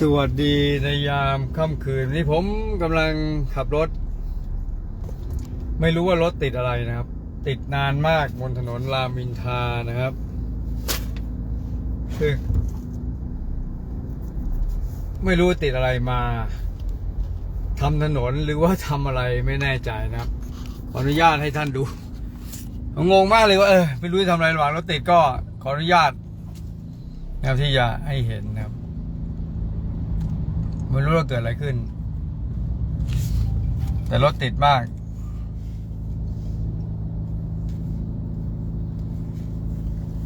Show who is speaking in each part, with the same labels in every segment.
Speaker 1: สวัสดีในยามค่ำคืนนี้ผมกำลังขับรถ ไม่รู้ว่ารถติดอะไรนะครับ ติดนานมากบนถนนรามอินทานะครับคือไม่รู้ติดอะไรมาทำถนนหรือว่าทำอะไรไม่แน่ใจนะครับขออนุญาตให้ท่านดูงงมากเลยว่าเออไม่รู้จะทำอะไรระหว่างรถติดก็ขออนุญาตนะครับที่จะให้เห็นนะครับ ไม่รู้ว่าเกิดอะไรขึ้น แต่รถติดมาก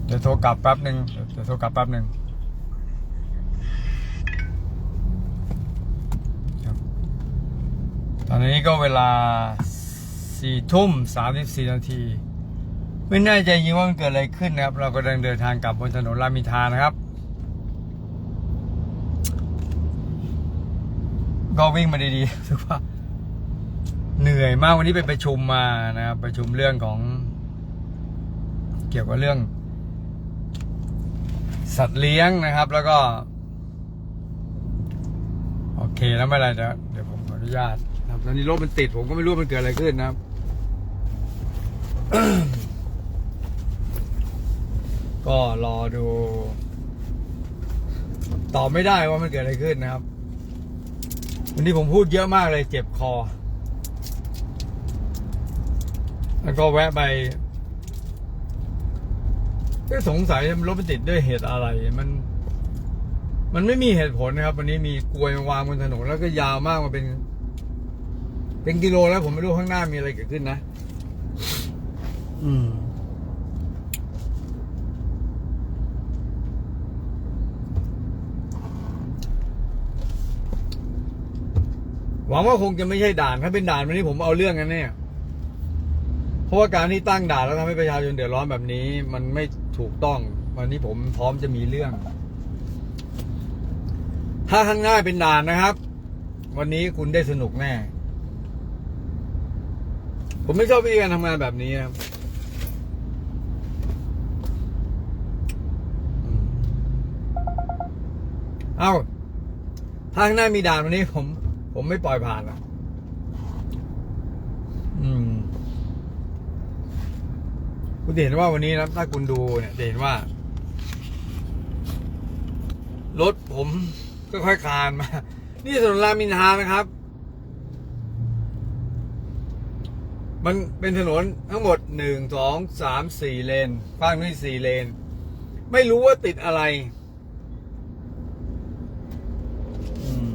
Speaker 1: เดี๋ยวโทรกลับแป๊บหนึ่งเดี๋ยวโทรกลับแป๊บหนึ่งตอนนี้ก็เวลาสี่ทุ่มสามสิบสี่นาที ไม่แน่ใจจริงว่ามันเกิดอะไรขึ้นนะครับ เรากำลังเดินทางกลับบนถนนรามอินทานะครับ ก็วิ่งมาดีๆรู้สึกว่าเหนื่อยมากวันนี้ไปประชุมมานะครับประชุมเรื่องของ เกี่ยวกับเรื่อง สัตว์เลี้ยงนะครับ แล้วก็ โอเคแล้วไม่เป็นไรเดี๋ยวเดี๋ยวผมขออนุญาตนะครับตอนนี้รถมันติดผมก็ไม่รู้มันเกิดอะไรขึ้นนะครับ ก็รอดู ตอบไม่ได้ว่ามันเกิดอะไรขึ้นนะครับ วันนี้ผมพูดเยอะมากเลยเจ็บคอ แล้วก็แวะไปก็สงสัยรถมันติดด้วยเหตุอะไร มัน มันไม่มีเหตุผลนะครับ วันนี้มีกลวยวางบนถนนแล้วก็ยาวมากมาเป็น เป็นกิโลแล้วผมไม่รู้ข้างหน้ามีอะไรเกิดขึ้นนะ อืม หวังว่าคงจะไม่ใช่ด่านถ้าเป็นด่านวันนี้ผมเอาเรื่องกันเนี่ยเพราะว่าการที่ตั้งด่านแล้วทำให้ประชาชนเดือดร้อนแบบนี้ มันไม่ถูกต้อง วันนี้ผมพร้อมจะมีเรื่อง ถ้าข้างหน้าเป็นด่านนะครับ วันนี้คุณได้สนุกแน่ ผมไม่ชอบวิธีการทำงานแบบนี้ครับเอ้าถ้าข้างหน้ามีด่านวันนี้ผม ผมไม่ปล่อยผ่านอะ อืม คุณเห็นว่าวันนี้นะถ้าคุณดูเนี่ยจะเห็นว่า รถผมก็ค่อยๆคลานมา นี่ถนนรามอินทรานะครับ มันเป็นถนนทั้งหมดหนึ่งสองสามสี่เลนฝั่งนี้สี่เลน ไม่รู้ว่าติดอะไร อืม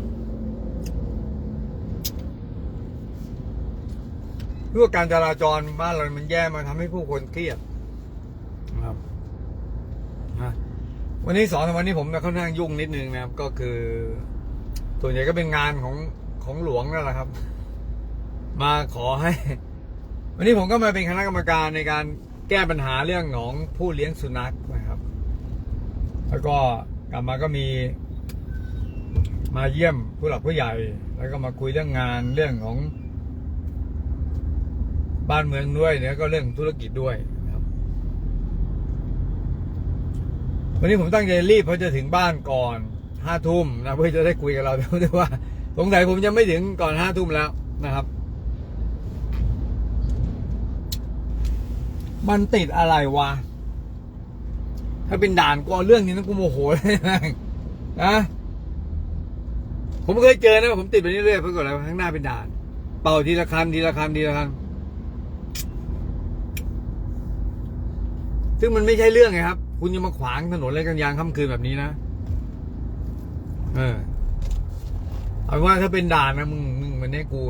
Speaker 1: เรื่องการจราจรบ้านเรามันแย่มาทำให้ผู้คนเครียดนะครับฮะวันนี้สองสามวันนี้ผมค่อนข้างยุ่งนิดนึงนะครับ ก็คือ ส่วนใหญ่ก็เป็นงานของของหลวงนั่นแหละครับ มาขอให้ วันนี้ผมก็มาเป็นคณะกรรมการในการแก้ปัญหาเรื่องของผู้เลี้ยงสุนัขนะครับ แล้วก็กลับมาก็มีมาเยี่ยมผู้หลักผู้ใหญ่ แล้วก็มาคุยเรื่องงานเรื่องของ บ้านเมืองด้วยเนี่ยก็เรื่องธุรกิจด้วยครับ วันนี้ผมตั้งใจรีบเพราะจะถึงบ้านก่อนห้าทุ่มนะเพื่อจะได้คุยกับเราแต่ว่าสงสัยผมจะไม่ถึงก่อนห้าทุ่มแล้วนะครับ มันติดอะไรวะ ถ้าเป็นด่านก็เอเรื่องนี้นะกูโมโหเลยนะผมเคยเจอนะผมติดไปเรื่อยๆเพื่อก่อนอะไรข้างหน้าเป็นด่าน เป่าทีละคันทีละคันทีละคัน ซึ่งมันไม่ใช่เรื่องไงครับ คุณจะมาขวางถนนอะไรกันยางค่ำคืนแบบนี้นะ เออ เอาว่าถ้าเป็นด่านนะมึงมึงมันให้กู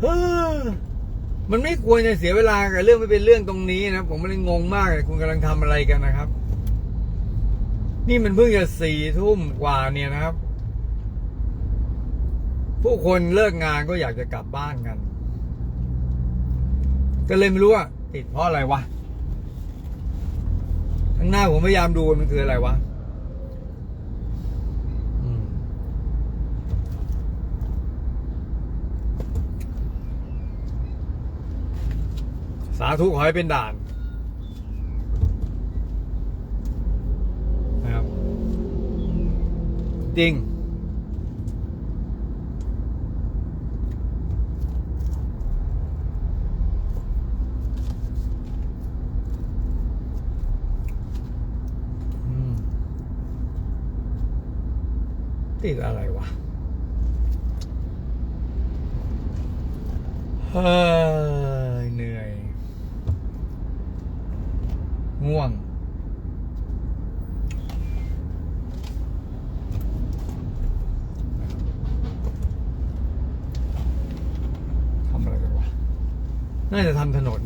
Speaker 1: เฮ้อมันไม่ควรจะเสียเวลากับเรื่องไม่เป็นเรื่องตรงนี้นะผมไม่ได้งงมากเลยคุณกำลังทำอะไรกันนะครับ นี่มันเพิ่งจะสี่ทุ่มกว่าเนี่ยนะครับ ผู้คนเลิกงานก็อยากจะกลับบ้านกัน ก็เลยไม่รู้ว่าติดเพราะอะไรวะข้างหน้าผมพยายามดูมันคืออะไรวะสาธุขอให้เป็นด่านนะครับจริง ติดอะไรวะเฮ้ยเหนื่อย ง่วง ทำอะไรกันวะ น่าจะทำถนน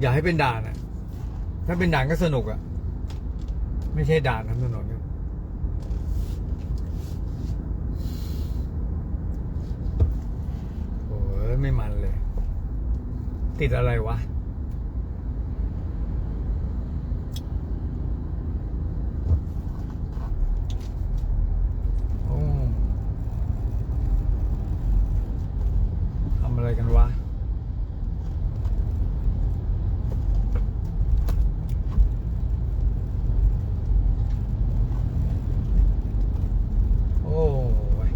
Speaker 1: อย่าให้เป็นด่านอะถ้าเป็นด่านก็สนุกอะไม่ใช่ด่านทำถนนครับโอ้ยไม่มันเลย ติดอะไรวะ โอ้ทำอะไรกันวะ โอ้ย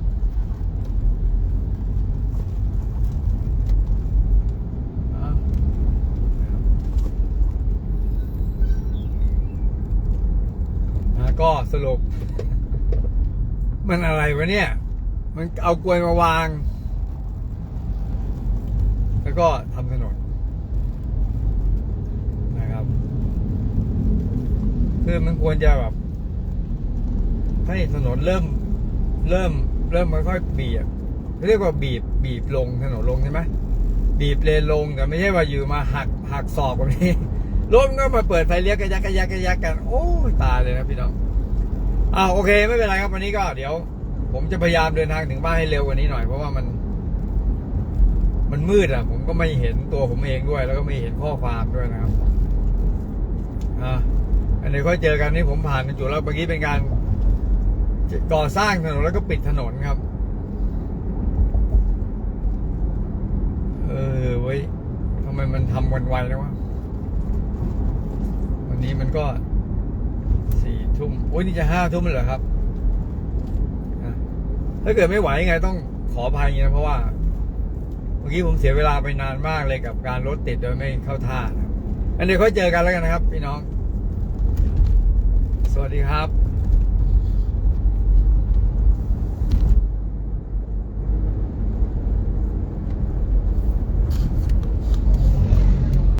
Speaker 1: อะอะ ก็สรุป มันอะไรวะเนี่ย มันเอากลวยมาวาง แล้วก็ทำถนนนะครับคือมันควรจะแบบให้ถนนเริ่ม เริ่ม เริ่มค่อยๆบีบเรียกว่าบีบบีบลงถนนลงใช่ไหมบีบเลนลงแต่ไม่ใช่ว่าอยู่มาหักหักศอกแบบนี้รถก็มาเปิดไฟเลี้ยวกระยักกระยักกระยักกัน โอ้ยตายเลยนะพี่น้อง อ่าโอเคไม่เป็นไรครับวันนี้ก็เดี๋ยว ผมจะพยายามเดินทางถึงบ้านให้เร็วกว่านี้หน่อยเพราะว่ามัน มันมืดอะ ผมก็ไม่เห็นตัวผมเองด้วย แล้วก็ไม่เห็นข้อความด้วยนะครับอ่าอันนี้ค่อยเจอกันนี่ผมผ่านจุดแล้วเมื่อกี้เป็นการก่อสร้างถนนแล้วก็ปิดถนนครับ เออเว้ยทำไมมันทำวันไวแล้ววะวันนี้มันก็ สี่ทุ่มโอ้ยนี่จะห้าทุ่มเลยเหรอครับ ถ้าเกิดไม่ไหวยังไงต้องขออภัยนะเพราะว่า เมื่อกี้ผมเสียเวลาไปนานมากเลยกับการรถติดโดยไม่เข้าท่าอันเดี๋ยวค่อยเจอกันแล้วกันนะครับ พี่น้อง สวัสดีครับ